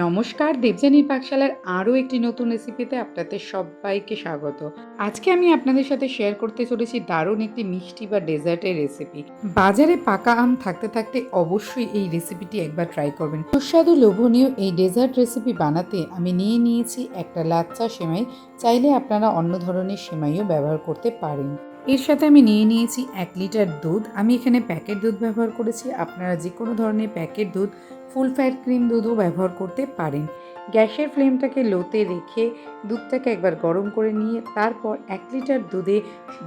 নমস্কার দেবযানীর পাকশালার আরও একটি নতুন রেসিপিতে আপনাদের সবাইকে স্বাগত। আজকে আমি আপনাদের সাথে শেয়ার করতে চলেছি দারুণ একটি মিষ্টি বা ডেজার্টের রেসিপি বাজারে পাকা আম থাকতে থাকতে অবশ্যই এই রেসিপিটি একবার ট্রাই করবেন। সুস্বাদু লোভনীয় এই ডেজার্ট রেসিপি বানাতে আমি নিয়ে নিয়েছি একটা লাচ্চা সেমাই। চাইলে আপনারা অন্য ধরনের সেমাইও ব্যবহার করতে পারেন। এর সাথে আমি নিয়ে নিয়েছি এক লিটার দুধ। আমি এখানে প্যাকেট দুধ ব্যবহার করেছি। আপনারা যে কোনো ধরনের প্যাকেট দুধ, ফুল ফ্যাট ক্রিম দুধও ব্যবহার করতে পারেন। গ্যাসের ফ্লেমটাকে লোতে রেখে দুধটাকে একবার গরম করে নিয়ে তারপর এক লিটার দুধে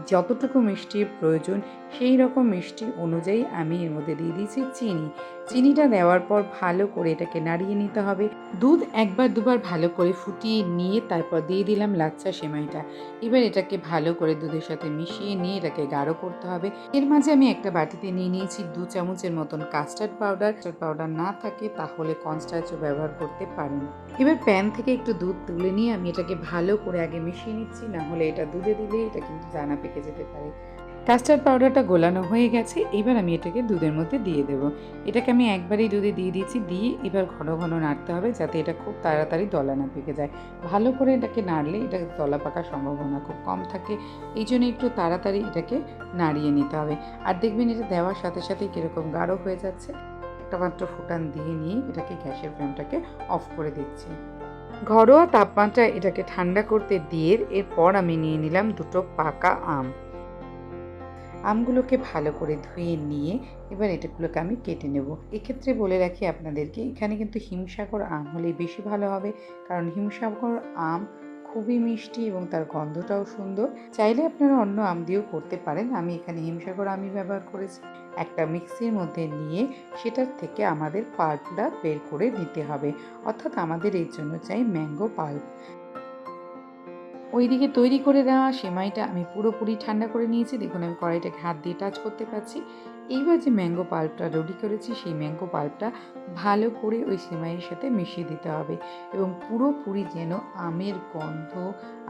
যতটুকু মিষ্টির প্রয়োজন সেই রকম মিষ্টি অনুযায়ী আমি এর মধ্যে দিয়ে দিয়েছি চিনি। চিনিটা দেওয়ার পর ভালো করে এটাকে নাড়িয়ে নিতে হবে। দুধ একবার দুবার ভালো করে ফুটিয়ে নিয়ে তারপর দিয়ে দিলাম লাচ্চা সেমাইটা। এবার এটাকে ভালো করে দুধের সাথে মিশিয়ে নিয়ে এটাকে গাঢ় করতে হবে। এর মাঝে আমি একটা বাটিতে নিয়ে নিয়েছি দু চামচের মতন কাস্টার্ড পাউডার। পাউডার না থাকে তাহলে কনস্টার্চও ব্যবহার করতে পারেন। এবার প্যান থেকে একটু দুধ তুলে নিয়ে আমি এটাকে ভালো করে আগে মিশিয়ে নিচ্ছি, না হলে এটা দুধে দিলে এটা কিন্তু দানা পেকে যেতে পারে। কাস্টার্ড পাউডারটা গোলানো হয়ে গেছে, এবার আমি এটাকে দুধের মধ্যে দিয়ে দেব। এটাকে আমি একবারেই দুধে দিয়ে দিয়েছি, দিয়ে এবার ঘন ঘন নাড়তে হবে যাতে এটা খুব তাড়াতাড়ি দলা না পেকে যায়। ভালো করে এটাকে নাড়লে এটা দলা পাকার সম্ভাবনা খুব কম থাকে, এই জন্য একটু তাড়াতাড়ি এটাকে নাড়িয়ে নিতে হবে। আর দেখবেন এটা দেওয়ার সাথে সাথেই কীরকম গাঢ় হয়ে যাচ্ছে। একটা মাত্র ফুটান দিয়ে নিয়ে এটাকে গ্যাসের ফ্লেমটাকে অফ করে দিচ্ছি। ঘরোয়া তাপমাত্রায় এটাকে ঠান্ডা করতে দিয়ে এরপর আমি নিয়ে নিলাম দুটো পাকা আম। আমগুলোকে ভালো করে ধুয়ে নিয়ে এবার এটাগুলোকে আমি কেটে নেব। এক্ষেত্রে বলে রাখি আপনাদেরকে, এখানে কিন্তু হিমসাগর আম হলে বেশি ভালো হবে, কারণ হিমসাগর আম খুবই মিষ্টি এবং তার গন্ধটাও সুন্দর। চাইলে আপনারা অন্য আম দিয়েও করতে পারেন। আমি এখানে হিমসাগর আমি ব্যবহার করেছি। একটা মিক্সির মধ্যে নিয়ে সেটার থেকে আমাদের পাল্পটা বের করে নিতে হবে। অর্থাৎ আমাদের এর জন্য চাই ম্যাঙ্গো পাল্প। ওইদিকে তৈরি করে দেওয়া সেমাইটা আমি পুরোপুরি ঠান্ডা করে নিয়েছি। দেখুন, আমি কড়াইটাকে হাত দিয়ে টাচ করতে পারছি। এইবার যে ম্যাঙ্গো পাল্পটা রেডি করেছি, সেই ম্যাঙ্গো পাল্পটা ভালো করে ওই সেমাইয়ের সাথে মিশিয়ে দিতে হবে এবং পুরোপুরি যেন আমের গন্ধ,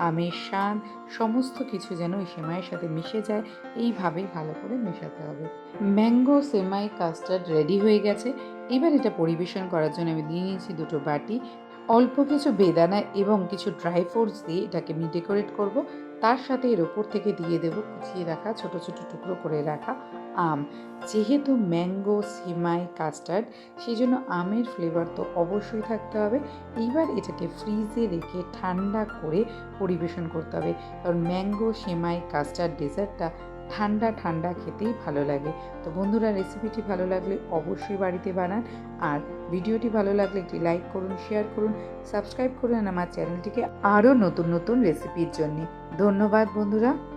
আমের স্বাদ, সমস্ত কিছু যেন ওই সেমাইয়ের সাথে মিশে যায়, এইভাবেই ভালো করে মেশাতে হবে। ম্যাঙ্গো সেমাই কাস্টার্ড রেডি হয়ে গেছে। এবার এটা পরিবেশন করার জন্য আমি দিয়ে নিয়েছি দুটো বাটি অল্প কিছু বেদানা এবং কিছু ড্রাই ফ্রুটস দিয়ে এটাকে আমি ডেকোরেট করব। তার সাথে এর ওপর থেকে দিয়ে দেবো কুচিয়ে রাখা ছোট ছোট টুকরো করে রাখা আম। যেহেতু ম্যাঙ্গো সেমাই কাস্টার্ড সেই জন্য আমের ফ্লেভার তো অবশ্যই থাকতে হবে। এইবার এটাকে ফ্রিজে রেখে ঠান্ডা করে পরিবেশন করতে হবে। কারণ ম্যাঙ্গো সেমাই কাস্টার্ড ডেজার্টটা ঠান্ডা ঠান্ডা খেতেই ভালো লাগে। তো বন্ধুরা রেসিপিটি ভালো লাগলে অবশ্যই বাড়িতে বানান। আর ভিডিওটি ভালো লাগলে একটি লাইক করুন শেয়ার করুন সাবস্ক্রাইব করুন আমার চ্যানেলটিকে আরও নতুন নতুন রেসিপির জন্য। ধন্যবাদ বন্ধুরা।